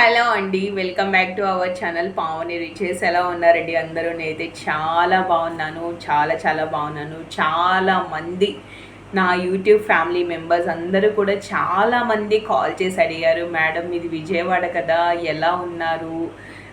Hello అండి welcome back to our channel Pavani riches. ఎలా ఉన్నారండి అందరూ? నేనైతే చాలా బాగున్నాను చాలా చాలా బాగున్నాను. చాలా మంది నా యూట్యూబ్ ఫ్యామిలీ మెంబర్స్ అందరూ కూడా చాలామంది కాల్ చేసి అడిగారు మేడం ఇది విజయవాడ కదా ఎలా ఉన్నారు?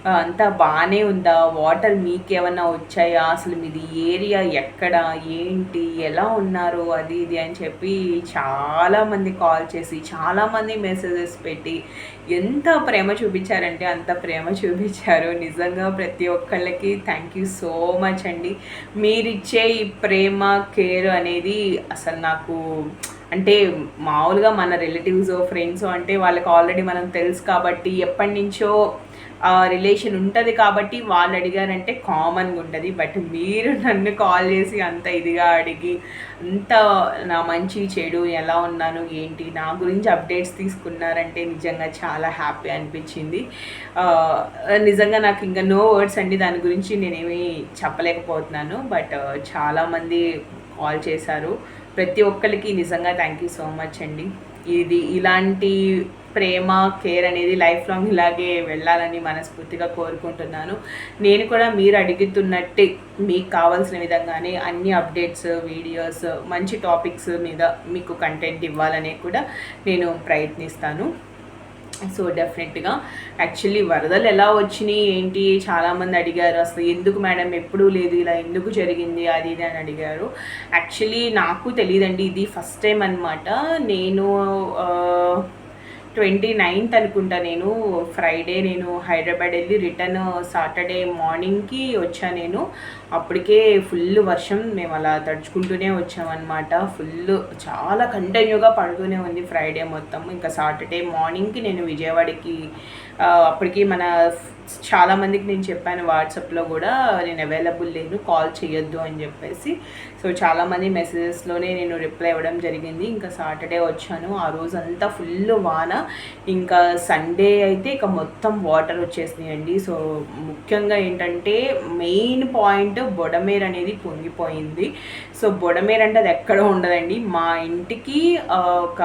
అంతా బాగానే ఉందా? వాటర్ మీకేమన్నా వచ్చాయా? అసలు మీది ఏరియా ఎక్కడ? ఏంటి? ఎలా ఉన్నారు? అది ఇది అని చెప్పి చాలామంది కాల్ చేసి చాలామంది మెసేజెస్ పెట్టి ఎంత ప్రేమ చూపించారంటే అంత ప్రేమ చూపించారు. నిజంగా ప్రతి ఒక్కళ్ళకి థ్యాంక్ యూ సో మచ్ అండి. మీరిచ్చే ఈ ప్రేమ కేర్ అనేది అసలు నాకు అంటే మామూలుగా మన రిలేటివ్స్ ఫ్రెండ్స్ అంటే వాళ్ళకి ఆల్రెడీ మనం తెలుసు కాబట్టి ఎప్పటి నుంచో రిలేషన్ ఉంటుంది కాబట్టి వాళ్ళు అడిగారంటే కామన్గా ఉంటుంది. బట్ మీరు నన్ను కాల్ చేసి అంత ఇదిగా అడిగి అంత నా మంచి చెడు ఎలా ఉన్నాను ఏంటి నా గురించి అప్డేట్స్ తీసుకున్నారంటే నిజంగా చాలా హ్యాపీ అనిపించింది. నిజంగా నాకు ఇంకా నో వర్డ్స్ అండి. దాని గురించి నేనేమి చెప్పలేకపోతున్నాను. బట్ చాలామంది కాల్ చేశారు. ప్రతి ఒక్కరికి నిజంగా థ్యాంక్ యూ సో మచ్ అండి. ఇది ఇలాంటి ప్రేమ కేర్ అనేది లైఫ్ లాంగ్ ఇలాగే వెళ్ళాలని మనస్ఫూర్తిగా కోరుకుంటున్నాను. నేను కూడా మీరు అడుగుతున్నట్టే మీకు కావాల్సిన విధంగానే అన్ని అప్డేట్స్ వీడియోస్ మంచి టాపిక్స్ మీద మీకు కంటెంట్ ఇవ్వాలని కూడా నేను ప్రయత్నిస్తాను. సో డెఫినెట్గా యాక్చువల్లీ వరదలు ఎలా వచ్చినాయి ఏంటి చాలామంది అడిగారు. అసలు ఎందుకు మేడం ఎప్పుడూ లేదు ఇలా ఎందుకు జరిగింది అది ఇది అని అడిగారు. యాక్చువల్లీ నాకు తెలియదండి ఇది ఫస్ట్ టైం అనమాట నేను ట్వంటీ నైన్త్ అనుకుంటా నేను. ఫ్రైడే నేను హైదరాబాద్ వెళ్ళి రిటర్న్ సాటర్డే మార్నింగ్కి వచ్చా నేను. అప్పటికే ఫుల్ వర్షం మేము అలా తడుచుకుంటూనే వచ్చామన్నమాట. ఫుల్ చాలా కంటిన్యూగా పడుతూనే ఉంది ఫ్రైడే మొత్తం. ఇంకా సాటర్డే మార్నింగ్కి నేను విజయవాడకి అప్పటికి మన చాలా మందికి నేను చెప్పాను వాట్సాప్లో కూడా నేను అవైలబుల్ లేను కాల్ చేయొద్దు అని చెప్పేసి. సో చాలామంది మెసేజెస్లోనే నేను రిప్లై ఇవ్వడం జరిగింది. ఇంకా సాటర్డే వచ్చాను. ఆ రోజు అంతా ఫుల్ వాన. ఇంకా సండే అయితే ఇక మొత్తం వాటర్ వచ్చేసినాయండి సో ముఖ్యంగా ఏంటంటే మెయిన్ పాయింట్ బొడమేర్ అనేది పొంగిపోయింది. సో బొడమేర్ అంటే అది ఎక్కడ ఉండదండి. మా ఇంటికి ఒక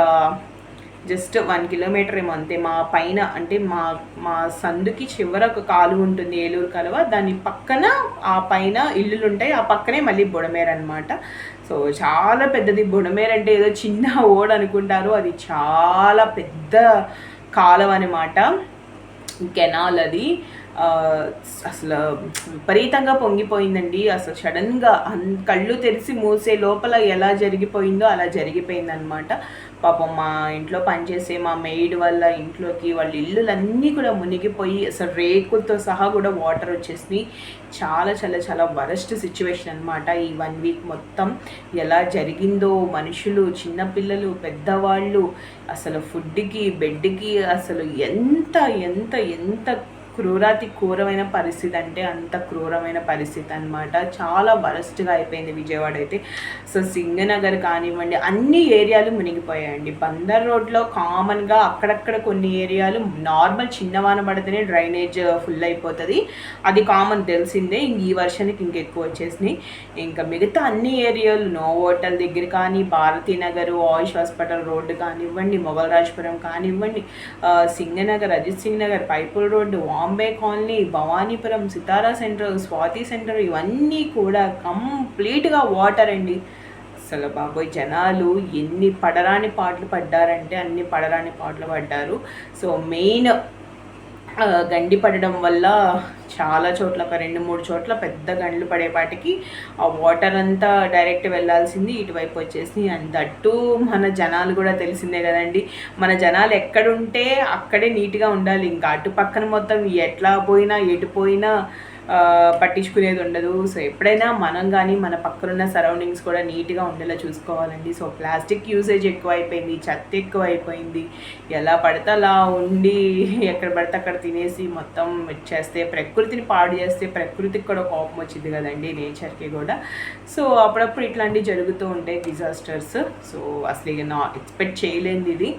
జస్ట్ వన్ కిలోమీటర్ ఏమో అంతే. మా పైన అంటే మా మా సందుకి చివర ఒక కాలువ ఉంటుంది ఏలూరు కాలువ. దాని పక్కన ఆ పైన ఇల్లులు ఉంటాయి ఆ పక్కనే మళ్ళీ బుడమేర అనమాట సో చాలా పెద్దది. బుడమేర అంటే ఏదో చిన్న ఓడ అనుకుంటారు. అది చాలా పెద్ద కాలువ అనమాట కెనాల్ అది. అసలు విపరీతంగా పొంగిపోయిందండి. అసలు సడన్గా అన్ కళ్ళు తెరిచి మూసే లోపల ఎలా జరిగిపోయిందో అలా జరిగిపోయిందనమాట పాపం మా ఇంట్లో పనిచేసే మా మెయిడ్ వల్ల ఇంట్లోకి వాళ్ళ ఇల్లులన్నీ కూడా మునిగిపోయి అసలు రేకులతో సహా కూడా వాటర్ వచ్చేసినాయి. చాలా చాలా చాలా వరస్ట్ సిచ్యువేషన్ అనమాట ఈ వన్ వీక్ మొత్తం. ఎలా జరిగిందో మనుషులు చిన్నపిల్లలు పెద్దవాళ్ళు అసలు ఫుడ్కి బెడ్కి అసలు ఎంత ఎంత ఎంత క్రూరాతి క్రూరమైన పరిస్థితి అంటే అంత క్రూరమైన పరిస్థితి అన్నమాట. చాలా వరస్ట్గా అయిపోయింది విజయవాడ అయితే. సో సింగనగర్ కానివ్వండి అన్ని ఏరియాలు మునిగిపోయాయండి. బందర్ రోడ్లో కామన్గా అక్కడక్కడ కొన్ని ఏరియాలు నార్మల్ చిన్నవాన పడితేనే డ్రైనేజ్ ఫుల్ అయిపోతుంది. అది కామన్ తెలిసిందే. ఇంక ఈ వర్షానికి ఇంకెక్కువ వచ్చేసినాయి. ఇంకా మిగతా అన్ని ఏరియాలు నో హోటల్ దగ్గర కానీ భారతీ నగర్ ఆయుష్ హాస్పిటల్ రోడ్డు కానివ్వండి మొగల్ రాజపురం కానివ్వండి Singh Nagar Ajit Singh Nagar Pipula road Bombay colony Bhavanipuram Sitara centre Swathi centre ఇవన్నీ కూడా కంప్లీట్గా వాటర్ అండి. అసలు బాబోయ్ జనాలు ఎన్ని పడరాని పాటలు పడ్డారంటే అన్ని పడరాని పాటలు పడ్డారు. సో మెయిన్ గండి పడడం వల్ల చాలా చోట్ల ఒక రెండు మూడు చోట్ల పెద్ద గండ్లు పడేపాటికి ఆ వాటర్ అంతా డైరెక్ట్ వెళ్ళాల్సింది ఇటువైపు వచ్చేసి. అండ్ దట్టు మన జనాలు కూడా తెలిసిందే కదండి. మన జనాలు ఎక్కడుంటే అక్కడే నీట్గా ఉండాలి. ఇంకా అటు పక్కన మొత్తం ఎట్లా పోయినా ఎటు పోయినా పట్టించుకునేది ఉండదు. సో ఎప్పుడైనా మనం కానీ మన పక్కనున్న సరౌండింగ్స్ కూడా నీట్గా ఉండేలా చూసుకోవాలండి. సో ప్లాస్టిక్ యూసేజ్ ఎక్కువైపోయింది చెత్త ఎక్కువైపోయింది. ఎలా పడితే అలా ఉండి ఎక్కడ పడితే అక్కడ తినేసి మొత్తం చేస్తే ప్రకృతిని పాడు చేస్తే ప్రకృతికి కూడా కోపం వచ్చింది కదండి నేచర్కి కూడా. సో అప్పుడప్పుడు ఇట్లాంటివి జరుగుతూ ఉంటాయి డిజాస్టర్స్ సో అసలు ఇక నా ఎక్స్పెక్ట్ చేయలేనిది ఇది.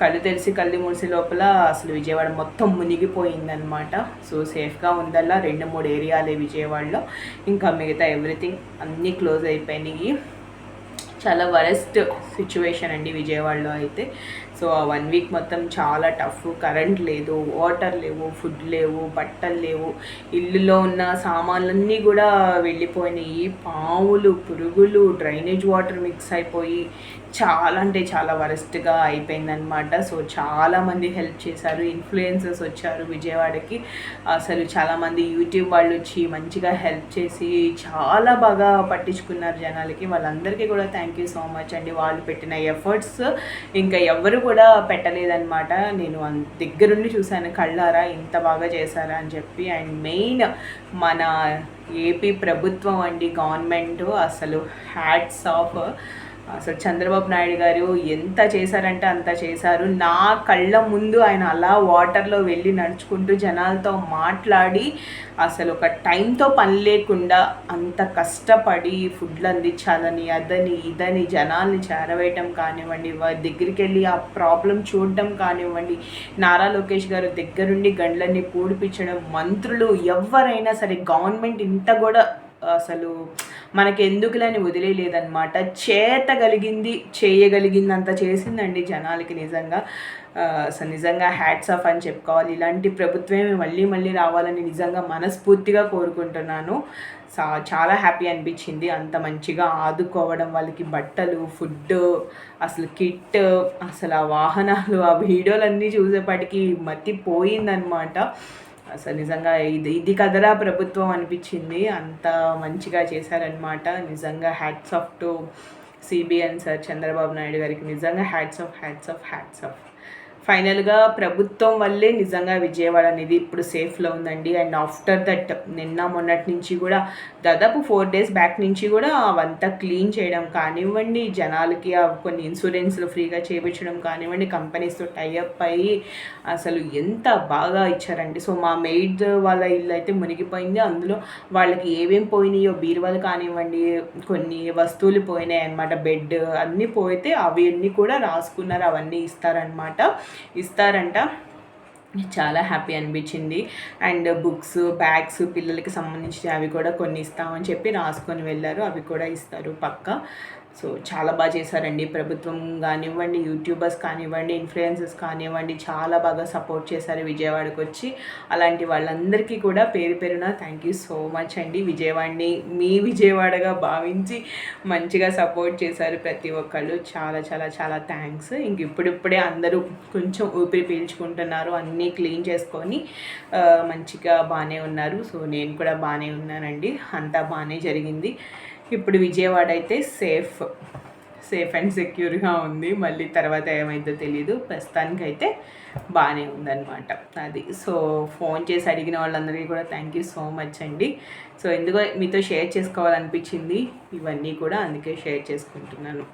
కళ్ళు తెరిచి కళ్ళు మూసి లోపల అసలు విజయవాడ మొత్తం మునిగిపోయిందనమాట సో సేఫ్గా ఉందల్లా రెండు మూడు ఏరియాలే విజయవాడలో. ఇంకా మిగతా ఎవ్రీథింగ్ అన్నీ క్లోజ్ అయిపోయినాయి చాలా వరెస్ట్ సిచ్యువేషన్ అండి విజయవాడలో అయితే. సో ఆ వన్ వీక్ మొత్తం చాలా టఫ్. కరెంట్ లేదు వాటర్ లేవు ఫుడ్ లేవు బట్టలు లేవు. ఇల్లులో ఉన్న సామాన్లన్నీ కూడా వెళ్ళిపోయినాయి. పాములు పురుగులు డ్రైనేజ్ వాటర్ మిక్స్ అయిపోయి చాలా అంటే చాలా వరస్ట్గా అయిపోయిందనమాట సో చాలామంది హెల్ప్ చేశారు ఇన్ఫ్లుయెన్సర్స్ వచ్చారు విజయవాడకి. అసలు చాలామంది యూట్యూబ్ వాళ్ళు వచ్చి మంచిగా హెల్ప్ చేసి చాలా బాగా పట్టించుకున్నారు జనాలకి. వాళ్ళందరికీ కూడా థ్యాంక్ యూ సో మచ్ అండి. వాళ్ళు పెట్టిన ఎఫర్ట్స్ ఇంకా ఎవరు కూడా పెట్టలేదన్నమాట. నేను దగ్గరుండి చూశాను కళ్ళారా ఇంత బాగా చేశారా అని చెప్పి. అండ్ మెయిన్ మన ఏపీ ప్రభుత్వం అండి గవర్నమెంట్ అసలు హ్యాట్స్ ఆఫ్ అసలు చంద్రబాబు నాయుడు గారు ఎంత చేశారంటే అంత చేశారు. నా కళ్ళ ముందు ఆయన అలా వాటర్లో వెళ్ళి నడుచుకుంటూ జనాలతో మాట్లాడి అసలు ఒక టైంతో పని లేకుండా అంత కష్టపడి ఫుడ్లు అందించాలని అదని ఇదని జనాల్ని చేరవేయటం కానివ్వండి వారి దగ్గరికి వెళ్ళి ఆ ప్రాబ్లం చూడటం కానివ్వండి నారా లోకేష్ గారు దగ్గరుండి గండ్లన్నీ పూడిపించడం మంత్రులు ఎవరైనా సరే గవర్నమెంట్ ఇంత కూడా అసలు మనకి ఎందుకులని వదిలేయలేదన్నమాట చేతగలిగింది చేయగలిగిందంత చేసిందండి జనాలకి నిజంగా. నిజంగా హ్యాట్స్ ఆఫ్ అని చెప్పుకోవాలి. ఇలాంటి ప్రభుత్వమే మళ్ళీ మళ్ళీ రావాలని నిజంగా మనస్ఫూర్తిగా కోరుకుంటున్నాను. చాలా హ్యాపీ అనిపించింది. అంత మంచిగా ఆదుకోవడం వాళ్ళకి బట్టలు ఫుడ్ అసలు కిట్ అసలు ఆ వాహనాలు ఆ వీడియోలన్నీ చూసేపాటికి మతిపోయిందనమాట అసలు నిజంగా ఇది ఇది కదరా ప్రభుత్వం అనిపించింది. అంత మంచిగా చేశారనమాట నిజంగా hats off to CBN sir Chandrababu Naidu గారికి. నిజంగా hats off hats off hats off ఫైనల్గా ప్రభుత్వం వల్లే నిజంగా విజయవాడ అనేది ఇప్పుడు సేఫ్లో ఉందండి. అండ్ ఆఫ్టర్ దట్ నిన్న మొన్నటి నుంచి కూడా దాదాపు ఫోర్ డేస్ బ్యాక్ నుంచి కూడా అవంతా క్లీన్ చేయడం కానివ్వండి జనాలకి కొన్ని ఇన్సూరెన్స్లు ఫ్రీగా చేయించడం కానివ్వండి కంపెనీస్తో టైఅప్ అయ్యి అసలు ఎంత బాగా ఇచ్చారండి. సో మా మెయిడ్ వాళ్ళ ఇల్లు అయితే మునిగిపోయింది. అందులో వాళ్ళకి ఏమేమి పోయినాయో బీరువాలు కానివ్వండి కొన్ని వస్తువులు పోయినాయి అనమాట బెడ్ అన్నీ పోయితే అవన్నీ కూడా రాసుకున్నారు అవన్నీ ఇస్తారనమాట ఇస్తారంట. చాలా హ్యాపీ అనిపించింది. అండ్ బుక్స్ బ్యాగ్స్ పిల్లలకి సంబంధించిన అవి కూడా కొన్ని ఇస్తామని చెప్పి రాసుకొని వెళ్ళారు. అవి కూడా ఇస్తారు పక్క. సో చాలా బాగా చేశారండి. ప్రభుత్వం కానివ్వండి యూట్యూబర్స్ కానివ్వండి ఇన్ఫ్లుయెన్సర్స్ కానివ్వండి చాలా బాగా సపోర్ట్ చేశారు విజయవాడకు వచ్చి. అలాంటి వాళ్ళందరికీ కూడా పేరు పేరున థ్యాంక్ యూ సో మచ్ అండి. విజయవాడని మీ విజయవాడగా భావించి మంచిగా సపోర్ట్ చేశారు ప్రతి ఒక్కళ్ళు. చాలా చాలా చాలా థ్యాంక్స్ ఇంక ఇప్పుడిప్పుడే అందరూ కొంచెం ఊపిరి పీల్చుకుంటున్నారు. అన్నీ క్లీన్ చేసుకొని మంచిగా బాగానే ఉన్నారు. సో నేను కూడా బాగానే ఉన్నానండి. అంతా బాగానే జరిగింది. ఇప్పుడు విజయవాడ అయితే సేఫ్. సేఫ్ అండ్ సెక్యూర్గా ఉంది. మళ్ళీ తర్వాత ఏమైందో తెలియదు ప్రస్తుతానికైతే బాగానే ఉందన్నమాట అది. సో ఫోన్ చేసి అడిగిన వాళ్ళందరికీ కూడా థ్యాంక్ యూ సో మచ్ అండి. సో ఎందుకో మీతో షేర్ చేసుకోవాలనిపించింది. ఇవన్నీ కూడా అందుకే షేర్ చేసుకుంటున్నాను.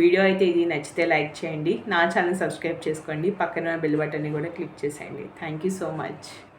వీడియో అయితే ఇది నచ్చితే లైక్ చేయండి. నా ఛానల్ సబ్స్క్రైబ్ చేసుకోండి. పక్కన బెల్ బటన్ని కూడా క్లిక్ చేసేయండి. Thank you so much